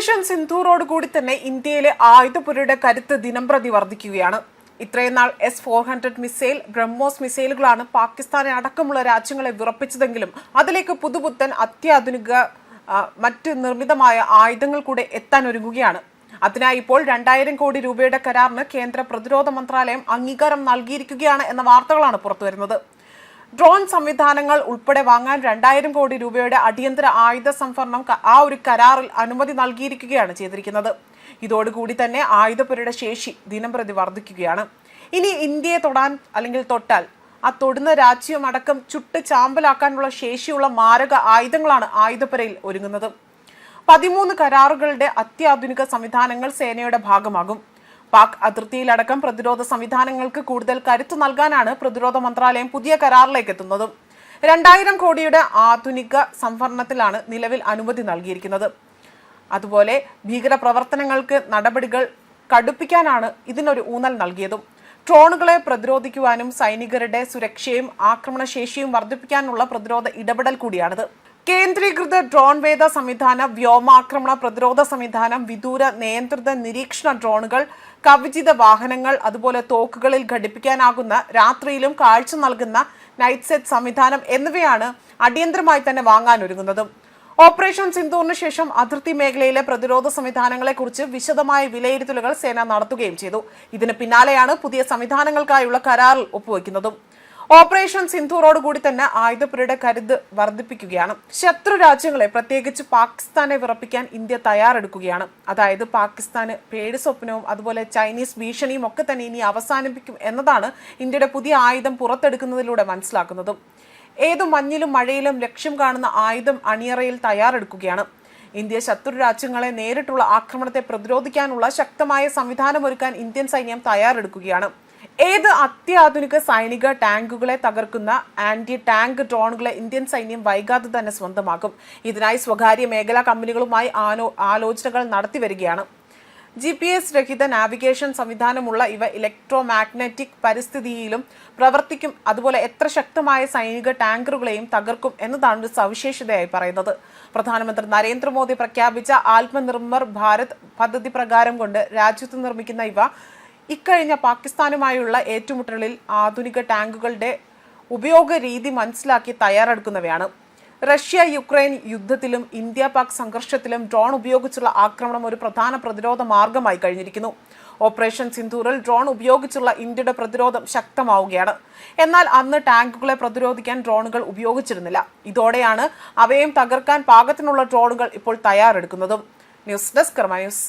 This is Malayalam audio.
ഓപ്പറേഷൻ സിന്ധൂറോട് കൂടി തന്നെ ഇന്ത്യയിലെ ആയുധപുരയുടെ കരുത്ത് ദിനംപ്രതി വർദ്ധിക്കുകയാണ് ഇത്രയും നാൾ S four hundred missile BrahMos മിസൈലുകളാണ് പാകിസ്ഥാനെ അടക്കമുള്ള രാജ്യങ്ങളെ വിറപ്പിച്ചതെങ്കിലും അതിലേക്ക് പുതുപുത്തൻ അത്യാധുനിക മറ്റ് നിർമ്മിതമായ ആയുധങ്ങൾ കൂടെ എത്താൻ ഒരുങ്ങുകയാണ്. അതിനായി ഇപ്പോൾ രണ്ടായിരം കോടി രൂപയുടെ കരാറിന് കേന്ദ്ര പ്രതിരോധ മന്ത്രാലയം അംഗീകാരം നൽകിയിരിക്കുകയാണ് എന്ന വാർത്തകളാണ് പുറത്തുവരുന്നത്. ഡ്രോൺ സംവിധാനങ്ങൾ ഉൾപ്പെടെ വാങ്ങാൻ രണ്ടായിരം കോടി രൂപയുടെ അടിയന്തര ആയുധ സംഭരണം ആ ഒരു കരാറിൽ അനുമതി നൽകിയിരിക്കുകയാണ് ചെയ്തിരിക്കുന്നത്. ഇതോടുകൂടി തന്നെ ആയുധപുരയുടെ ശേഷി ദിനംപ്രതി വർദ്ധിക്കുകയാണ്. ഇനി ഇന്ത്യയെ തൊടാൻ അല്ലെങ്കിൽ തൊട്ടാൽ ആ തൊടുന്ന രാജ്യം അടക്കം ചുട്ട് ചാമ്പലാക്കാനുള്ള ശേഷിയുള്ള മാരക ആയുധങ്ങളാണ് ആയുധപുരയിൽ ഒരുങ്ങുന്നത്. പതിമൂന്ന് കരാറുകളുടെ അത്യാധുനിക സംവിധാനങ്ങൾ സേനയുടെ ഭാഗമാകും. പാക് അതിർത്തിയിലടക്കം പ്രതിരോധ സംവിധാനങ്ങൾക്ക് കൂടുതൽ കരുത്തു നൽകാനാണ് പ്രതിരോധ മന്ത്രാലയം പുതിയ കരാറിലേക്ക് എത്തുന്നത്. രണ്ടായിരം കോടിയുടെ ആധുനിക സംഭരണത്തിലാണ് നിലവിൽ അനുമതി നൽകിയിരിക്കുന്നത്. അതുപോലെ ഭീകര പ്രവർത്തനങ്ങൾക്ക് നടപടികൾ കടുപ്പിക്കാനാണ് ഇതിനൊരു ഊന്നൽ നൽകിയതും. ഡ്രോണുകളെ പ്രതിരോധിക്കുവാനും സൈനികരുടെ സുരക്ഷയും ആക്രമണശേഷിയും വർദ്ധിപ്പിക്കാനുള്ള പ്രതിരോധ ഇടപെടൽ കൂടിയാണിത്. കേന്ദ്രീകൃത ഡ്രോൺ വേദ സംവിധാനം വ്യോമാക്രമണ പ്രതിരോധ സംവിധാനം വിദൂര നിയന്ത്രിത നിരീക്ഷണ ഡ്രോണുകൾ കവചിത വാഹനങ്ങൾ അതുപോലെ തോക്കുകളിൽ ഘടിപ്പിക്കാനാകുന്ന രാത്രിയിലും കാഴ്ച നൽകുന്ന നൈറ്റ് സെറ്റ് സംവിധാനം എന്നിവയാണ് അടിയന്തരമായി തന്നെ വാങ്ങാനൊരുങ്ങുന്നതും ഓപ്പറേഷൻ സിന്ധൂറിന് ശേഷം അതിർത്തി മേഖലയിലെ പ്രതിരോധ സംവിധാനങ്ങളെക്കുറിച്ച് വിശദമായ വിലയിരുത്തലുകൾ സേന നടത്തുകയും ചെയ്തു. ഇതിന് പിന്നാലെയാണ് പുതിയ സംവിധാനങ്ങൾക്കായുള്ള കരാറിൽ ഒപ്പുവെക്കുന്നതും. ഓപ്പറേഷൻ സിന്ധൂറോട് കൂടി തന്നെ ആയുധപുരയുടെ കരുത് വർദ്ധിപ്പിക്കുകയാണ്. ശത്രു രാജ്യങ്ങളെ പ്രത്യേകിച്ച് പാകിസ്ഥാനെ വിറപ്പിക്കാൻ ഇന്ത്യ തയ്യാറെടുക്കുകയാണ്. അതായത് പാകിസ്ഥാന് പേടി സ്വപ്നവും അതുപോലെ ചൈനീസ് ഭീഷണിയും ഒക്കെ തന്നെ ഇനി അവസാനിപ്പിക്കും എന്നതാണ് ഇന്ത്യയുടെ പുതിയ ആയുധം പുറത്തെടുക്കുന്നതിലൂടെ മനസ്സിലാക്കുന്നതും. ഏതു മഞ്ഞിലും മഴയിലും ലക്ഷ്യം കാണുന്ന ആയുധം അണിയറയിൽ തയ്യാറെടുക്കുകയാണ്. ഇന്ത്യ ശത്രു രാജ്യങ്ങളെ നേരിട്ടുള്ള ആക്രമണത്തെ പ്രതിരോധിക്കാനുള്ള ശക്തമായ സംവിധാനമൊരുക്കാൻ ഇന്ത്യൻ സൈന്യം തയ്യാറെടുക്കുകയാണ്. ഏത് അത്യാധുനിക സൈനിക ടാങ്കുകളെ തകർക്കുന്ന ആന്റി ടാങ്ക് ഡ്രോണുകളെ ഇന്ത്യൻ സൈന്യം വൈകാതെ തന്നെ സ്വന്തമാക്കും. ഇതിനായി സ്വകാര്യ മേഖലാ കമ്പനികളുമായി ആലോ ആലോചനകൾ നടത്തിവരികയാണ്. ജി പി എസ് രഹിത നാവിഗേഷൻ സംവിധാനമുള്ള ഇവ ഇലക്ട്രോ മാഗ്നറ്റിക് പരിസ്ഥിതിയിലും പ്രവർത്തിക്കും. അതുപോലെ എത്ര ശക്തമായ സൈനിക ടാങ്കറുകളെയും തകർക്കും എന്നതാണ് ഒരു സവിശേഷതയായി പറയുന്നത്. പ്രധാനമന്ത്രി നരേന്ദ്രമോദി പ്രഖ്യാപിച്ച ആത്മനിർഭർ ഭാരത് പദ്ധതി പ്രകാരം കൊണ്ട് രാജ്യത്ത് നിർമ്മിക്കുന്ന ഇവ ഇക്കഴിഞ്ഞ പാകിസ്ഥാനുമായുള്ള ഏറ്റുമുട്ടലിൽ ആധുനിക ടാങ്കുകളുടെ ഉപയോഗ രീതി മനസ്സിലാക്കി തയ്യാറെടുക്കുന്നവയാണ്. റഷ്യ യുക്രൈൻ യുദ്ധത്തിലും ഇന്ത്യ പാക് സംഘർഷത്തിലും ഡ്രോൺ ഉപയോഗിച്ചുള്ള ആക്രമണം ഒരു പ്രധാന പ്രതിരോധ മാർഗമായി കഴിഞ്ഞിരിക്കുന്നു. ഓപ്പറേഷൻ സിന്ധൂറിൽ ഡ്രോൺ ഉപയോഗിച്ചുള്ള ഇന്ത്യയുടെ പ്രതിരോധം ശക്തമാവുകയാണ്. എന്നാൽ അന്ന് ടാങ്കുകളെ പ്രതിരോധിക്കാൻ ഡ്രോണുകൾ ഉപയോഗിച്ചിരുന്നില്ല. ഇതോടെയാണ് അവയും തകർക്കാൻ പാകത്തിനുള്ള ഡ്രോണുകൾ ഇപ്പോൾ തയ്യാറെടുക്കുന്നതും. News desk news.